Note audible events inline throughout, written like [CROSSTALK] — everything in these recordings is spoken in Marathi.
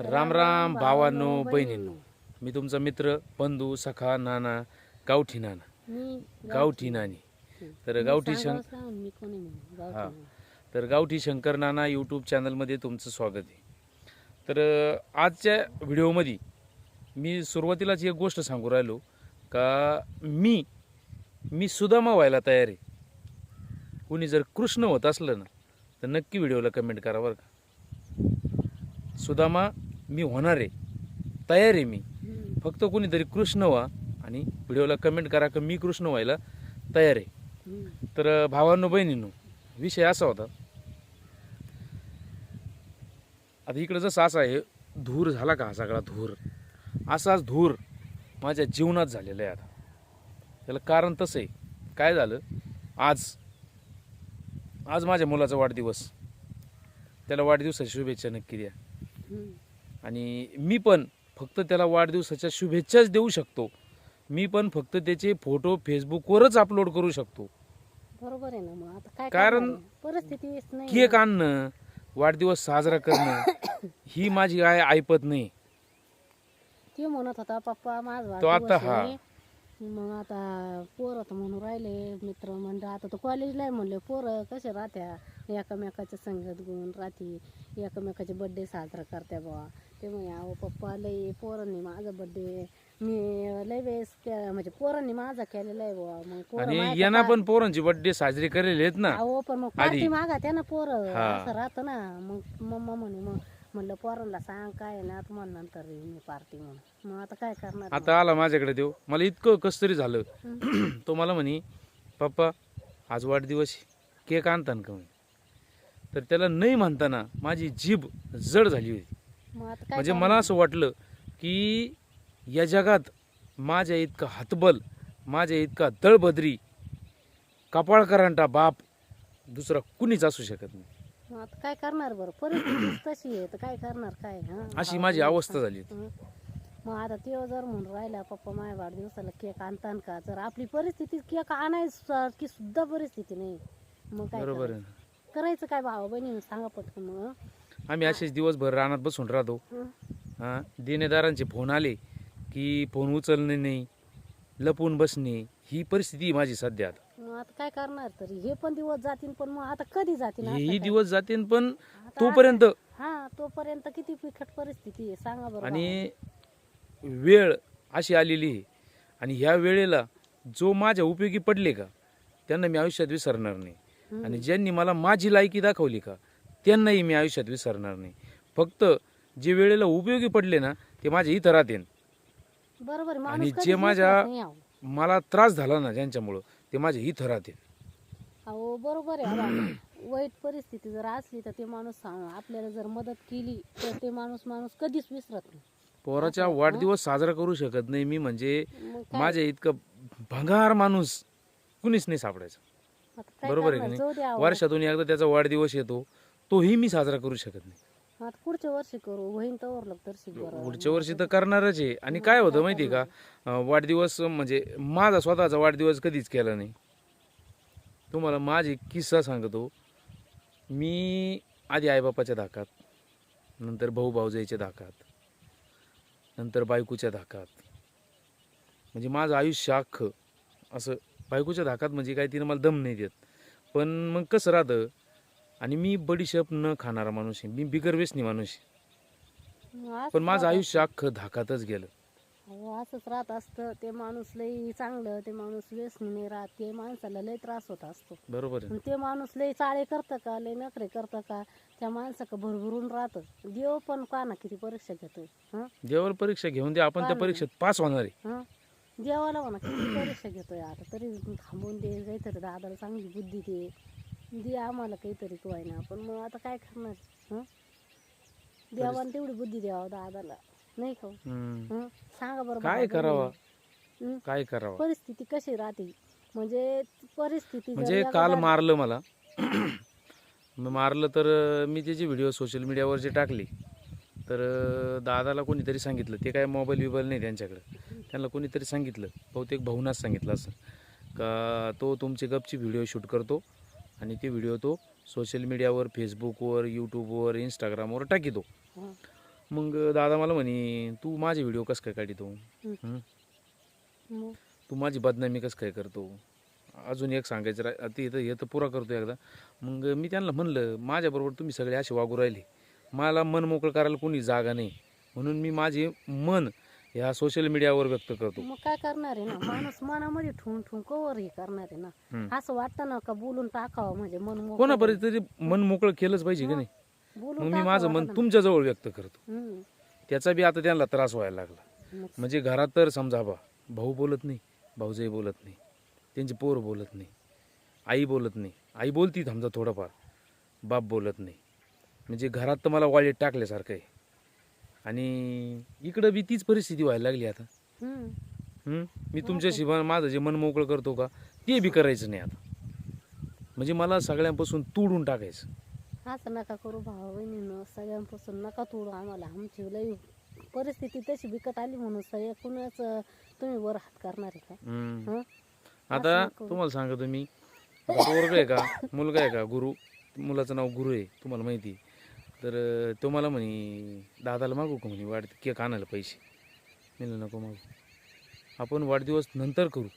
राम राम भावांनो बहिणींनो. मी तुमचा मित्र बंधू सखा नाना गावठी नाना. गावठी नानी. तर गावठी शं सांग मी कोणी म्हणून हा. गावठी तर गावठी शंकर नाना यूट्यूब चॅनलमध्ये तुमचं स्वागत आहे. तर आजच्या व्हिडिओमध्ये मी सुरुवातीलाच एक गोष्ट सांगू राहिलो का मी मी सुदामा व्हायला तयार आहे. कुणी जर कृष्ण होत असलं ना तर नक्की व्हिडिओला कमेंट करा बरं का. सुदामा मी होणार आहे. तयार आहे मी. फक्त कोणीतरी कृष्ण व्हा आणि व्हिडिओला कमेंट करा की मी कृष्ण व्हायला तयार आहे. तर भावांनो बहिणींनो विषय असा होता. आता इकडं जसं असा आहे धूर झाला का हा सगळा धूर? असाच धूर माझ्या जीवनात झालेला आहे आता. त्याला कारण तसं आहे. काय झालं? आज आज माझ्या मुलाचा वाढदिवस. त्याला वाढदिवसाच्या शुभेच्छा नक्की द्या. आणि मी पण फक्त त्याला वाढदिवसाच्या शुभेच्छाच देऊ शकतो. मी पण फक्त त्याचे फोटो फेसबुकवरच अपलोड करू शकतो. बरोबर आहे ना मग. आता काय कारण नाही केक आणणं वाढदिवस साजरा करणं [COUGHS] ही माझी आय ऐपत नाही. ते म्हणत होता पप्पा माझा तो आता वाढदिवस हा. आहे. मग आता पोरं तर म्हणून राहिले मित्र मंडळ आता तो कॉलेजला आहे म्हणले पोरं कसे राहत्या? एकामेकाच्या संगत गुण राहती एकामेकाचे बड्डे साजरा करत्या बुवा. ते म्हणे अहो पप्पा लई पोरांनी माझा बड्डे मी लई वेळेस के- म्हणजे पोरांनी माझा केलेला आहे बुवा. मग पोरं आणि माझ्या यांना पण पोरांची बर्थडे साजरे करेल आहेत ना. अहो पण मग आधी. पार्टी मागा त्या ना पोरं. हा. असं राहतं ना. मग मम्मा म्हणे मग म्हणलं पोरांना सांग काय ना तुम्हाला नंतर येईन मी पार्टी म्हणून मग आता काय करणार? आता आला माझ्याकडे देव मला इतकं कस तरी झालं. [CLEARS THROAT] तो मला म्हणे पप्पा आज वाढदिवस आहे. केक आणतान का म्हणे तर त्याला नाही म्हणताना माझी जीभ जड झाली होती मग आता काय म्हणजे करणार? मला असं वाटलं की या जगात माझ्या इतका हातबल माझ्या इतका दळबद्री कपाळकरांटा बाप दुसरा कुणीच असू शकत नाही मग आता काय करणार बरं परिस्थिती तशी आहे तर काय करणार काय हा अशी माझी अवस्था झाली. हं. मग आता ते जर म्हणून राहिला पप्पा माझ्या वाढदिवसाला केक आणतान का जर आपली परिस्थिती केक आणायची सुद्धा परिस्थिती नाही मग काय बरोबर आहे करायचं? काय भावा बहिणी सांगा पटकन मग हं? आम्ही असेच दिवसभर रानात बसून राहतो हं? हां देणेदारांचे फोन आले की फोन उचलणे नाही लपून बसणे ही परिस्थिती आहे माझी सध्या आता मग आता काय करणार तरी हे पण दिवस जातील पण मग आता कधी जातील असं हेही काय? दिवस जाते पण तोपर्यंत हा तोपर्यंत किती बिकट परिस्थिती आहे सांगा बरं आणि वेळ अशी आलेली आहे आणि ह्या वेळेला जो माझ्या उपयोगी पडले का त्यांना मी आयुष्यात विसरणार नाही हं. आणि ज्यांनी मला माझी लायकी दाखवली का त्यांनाही मी आयुष्यात विसरणार नाही फक्त जे वेळेला उपयोगी पडले ना ते माझ्या इथं राहतील भावा. बरोबर आहे, माणूस आणि कधीच जे माझ्या- विसरत नाही अहो. मला त्रास झाला ना ज्यांच्यामुळं ते माझ्या इथं राहतील. अहो बरोबर आहे. आबा. वाईट परिस्थिती जर असली तर ते माणूस आपल्याला जर मदत केली तर ते माणूस माणूस कधीच विसरत नाही. पोराचा वाढदिवस साजरा करू शकत नाही मी म्हणजे मग काय? माझ्या इतकं भंगार माणूस कुणीच नाही सापडायचं. आता काय बरोबर आहे करणार? की जाऊ द्या नाही अहो. वर्षातून एकदा त्याचा वाढदिवस येतो तोही मी साजरा करू शकत नाही. आता पुढच्या वर्षी करू. होईन तर पुढच्या वर्षी तर करणारच आहे. आणि काय होतं माहिती का? अं, वाढदिवस म्हणजे माझा स्वतःचा वाढदिवस कधीच केला नाही. तुम्हाला माझी किस्सा सांगतो. मी आधी आईबापाच्या धाकात नंतर भाऊ भाऊजाईच्या धाकात नंतर बायकोच्या धाकात. म्हणजे माझं आयुष्य अख्खं असं बायकोच्या धाकात म्हणजे काय तिनं मला दम नाही देत. पण मग कसं राहतं? आणि मी बडीशेप न खाणारा माणूस आहे. मी बिगर व्यसनी माणूस आहे. पण माझं आयुष्य अख्खं धाकातच गेलं. अहो असंच राहत असतं. ते माणूस लई चांगलं ते माणूस व्यसनी नाही राहत. ते माणसाला लई त्रास होत असतो. बरोबर आहे. पण ते माणूस लई चाळे करतं का लई नखरे करतं का त्या माणसाचं भरभरून राहतं. देव पण का ना किती परीक्षा घेतोय हं? देवाला परीक्षा घेऊन दे. आपण त्या. परीक्षेत पास होणार आहे. हं? देवाला म्हणा किती परीक्षा घेतोय आता? तरी थांबून दे काहीतरी दादाला चांगली बुद्धी दे. दे आम्हाला काहीतरी ना पण मग आता काय करणार? हं? देवाने तेवढी बुद्धी द्यावा दादाला. नाही का हो? हम्म. हं? सांगा बरं काय बाबा करावं. हं? काय करावं? परिस्थिती कशी राहते? म्हणजे परिस्थिती जर म्हणजे एका काल मारलं मला. मग मारलं तर अं, मी त्याची व्हिडिओ सोशल मीडियावर जे टाकली तर अं, दादाला कोणीतरी सांगितलं. ते काय मोबाईल बिबाईल नाही त्यांच्याकडे. त्यांना कोणीतरी सांगितलं. बहुतेक भाऊनाच सांगितलं असं. का तो तुमचे गपची व्हिडिओ शूट करतो. आणि ते व्हिडिओ तो सोशल मीडियावर फेसबुकवर यूट्यूबवर इंस्टाग्रामवर टाकितो. हं. मग दादा मला म्हणे तू माझे व्हिडिओ कसं काय काढितो हं. मग? तू माझी बदनामी कसं काय करतो? अजून एक सांगायचं रा ते तर हे तर पुरा करतो एकदा. मग मी त्यांना म्हणलं माझ्याबरोबर तुम्ही सगळे असे वागू राहिले. मला मन मोकळं करायला कोणी जागा नाही. म्हणून मी माझे मन ह्या सोशल मीडियावर व्यक्त करतो. मग काय करणार आहे ना? माणूस मनामध्ये ठेवून ठेवून कवर हे करणार आहे ना. असं वाटतं ना का बोलून टाकावं म्हणजे मन मोकळं कोणापर्यंत तरी मन मोकळं केलंच पाहिजे की नाही? बोलून मग मी माझं मन वाटतं ना. तुमच्याजवळ व्यक्त करतो. त्याचा बी आता त्यांना त्रास व्हायला लागला. मग म्हणजे घरात तर समजा बा भाऊ बोलत नाही भाऊजाई बोलत नाही त्यांची पोर बोलत नाही आई बोलत नाही. आई बोलती समजा थोडंफार बाप बोलत नाही. म्हणजे घरात तर मला वॉलेट टाकल्यासारखं आहे. आणि इकडं बी तीच परिस्थिती व्हायला लागली आता हं. हं? मी तुमच्याशी माझं जे मन मोकळं करतो का ते बी करायचं नाही आता म्हणजे मला सगळ्यांपासून तुडून टाकायचं असं नका करू भावा बहिणीनं सगळ्यांपासून नका तोडू आम्हाला आमची लई परिस्थिती तशी बिकट आली म्हणून सगळ्या कुणाच तुम्ही वर हात करणार आहे का हं. आता नको. तुम्हाला सांगतो मी पोरगा आहे का मुलगा आहे का गुरु मुलाचं नाव गुरु आहे तुम्हाला माहिती आहे. तर तो मला म्हणे दादाला मागू का म्हणे वाढ केक आणायला पैसे? म्हणलं नको मागू. आपण वाढदिवस नंतर करू.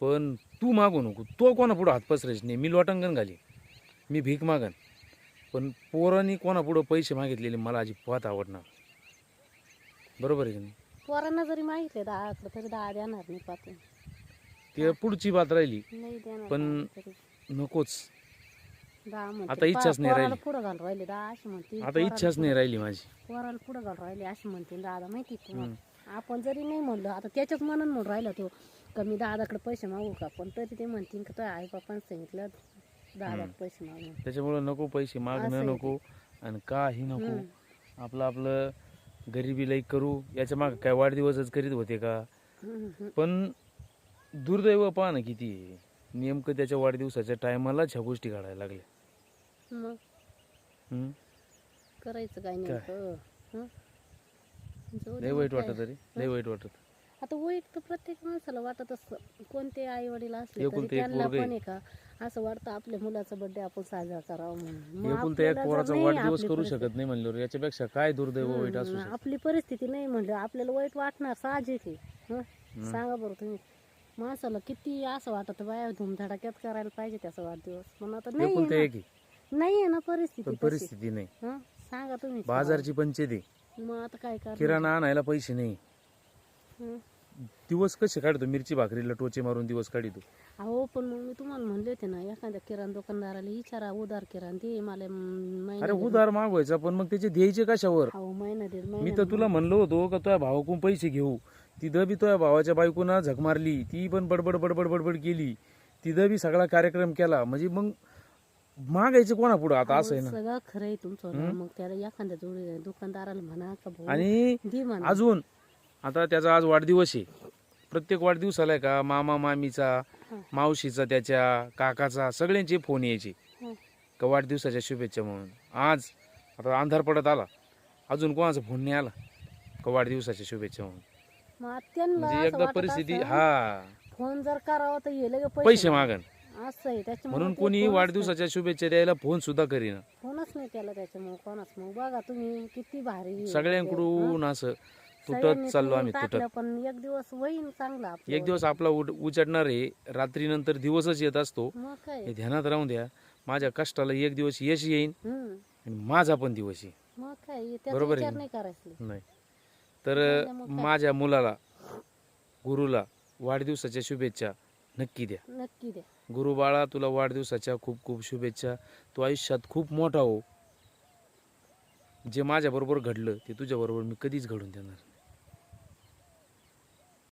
पण तू मागू नको. तो कोणापुढं हात पसरायचे नाही. मी लोटांगण घाली मी भीक मागन. पण पोरांनी कोणापुढं पैसे मागितलेले मला अजिबात आवडणार बरोबर आहे की नाही? पोरांना जरी मागितले दहाकडे तरी दहा देणार नाही पाहतो. ते पुढची बात राहिली. नाही देणार पण तरी. नकोच. दहा म्हणते. आता इच्छाच नाही पोराला राहिली. पुढं घालून राहिले दहा अशी म्हणते आता पोराला इच्छाच नाही राहिली माझी पोराला पुढं घालून राहिले अशी म्हणते दादा माहिती आहे तुम्हाला आपण जरी नाही म्हणलं आता त्याच्याच मनात म्हणून राहिला तो का मी दादाकडे पैसे मागू का पण तरी ते म्हणतील का तो आई बापानं सांगितलं दादाकडे पैसे मागू त्याच्यामुळं नको पैसे असं मागणं आहे नको आणि काही नको. आपलं आपलं गरिबी लाईक करू याच्या मागं काय वाढदिवसच करीत होते का हम्म, हम्म. पण दुर्दैव पहा ना किती आहे. नेमकं त्याच्या वाढदिवसाच्या टायमालाच ह्या गोष्टी घडायला लागल्या मग हम्म? करायचं काय नेमकं? हं? जाऊ दे लय मग वाईट काय. वाटत रे लय वाईट वाटत. आता वाईट तर प्रत्येक माणसाला वाटत असतं. कोणते आई वडील असले तरी एकुलतं एक त्यांना पोरगं पण आहे. का असं वाटतं आपल्या मुलाचा बर्थडे आपण साजरा करावा म्हणून. मग एकुलता एक आपल्याला जर पोराचा नाही वाढदिवस आपली करू परिस्थिती- शकत नाही म्हणल्यावर याच्यापेक्षा काय दुर्दैव वाईट असू हम्म, शकत? आपली परिस्थिती नाही म्हणलं आपल्याला वाईट वाटणार साहजिक आहे. हं? सांगा बरं तुम्ही. माणसाला किती असं वाटत बाया धुमधडाक्यात करायला पाहिजे त्याचा वाढदिवस. पण आता नाही एक आहे. नाही आहे ना परिस्थिती पण तशी. परिस्थिती नाही. हं? सांगा तुम्ही. बाजारची पंचायत मग आता काय किराणा आणायला पैसे नाही? दिवस कसे काढतो? मिरची भाकरीला टोचे मारून दिवस काढतो. अहो पण मग मी तुम्हाला म्हणले होते ना एखाद्या किराणा दुकानदाराला विचारा उधार किराणा दे मला महिना अरे उधार मागवायचा पण मग त्याचे द्यायचे कशावर? अहो महिना दीड मी महिना तर तुला म्हणलो होतो का तुझ्या भावाकडून पैसे घेऊ. तिथं बी तुझ्या भावाच्या बायकोनं झक मारली. ती पण बडबड बडबड बडबड केली. तिथं बी सगळा कार्यक्रम केला. म्हणजे मग मागायचं कोणा पुढं आता असं आहे ना. सगळं खरं आहे तुमचं मग त्याला एखाद्या जोडी दुकानदाराला म्हणा का भाऊ आणि दे म्हणा. अजून आता त्याचा आज वाढदिवस आहे. प्रत्येक वाढदिवसाला आहे का मामा मामीचा. मावशीचा त्याच्या काकाचा सगळ्यांचे फोन यायचे. हं. का वाढदिवसाच्या शुभेच्छा म्हणून. आज आता अंधार पडत आला. अजून कोणाचा फोन नाही आला? का वाढदिवसाच्या शुभेच्छा म्हणून? मग त्यांना म्हणजे असं एकदा वाटत परिस्थिती असेल, हा. फोन जर करावा तर पैसे मागन. असं आहे त्याच्यामुळे म्हणून कोणी वाढदिवसाच्या शुभेच्छा द्यायला फोन सुद्धा करीना. फोनच नाही त्याला त्याच्यामुळे कोणाच मग बघा तुम्ही किती भारी आहे. सगळ्यांकडून असं तुटत सगळ्यांनी चाललो आम्ही तुटत. टाकलं पण एक दिवस होईन चांगला आपलं. एक दिवस आपला उड- उचडणार आहे. रात्रीनंतर दिवसच येत असतो. मग काय? हे ध्यानात राहून द्या. माझ्या कष्टाला एक दिवस यश येईन हम्म. आणि माझा पण दिवस येईल मग काय? त्याचा बरोबर आहे विचार ना? नाही करायचा. नाही. तर? माझ्या मुलाला गुरुला वाढदिवसाच्या शुभेच्छा नक्की द्या. नक्की द्या. गुरु बाळा तुला वाढदिवसाच्या खूप खूप शुभेच्छा. तू आयुष्यात खूप मोठा हो. जे माझ्याबरोबर घडलं ते तुझ्याबरोबर मी कधीच घडून देणार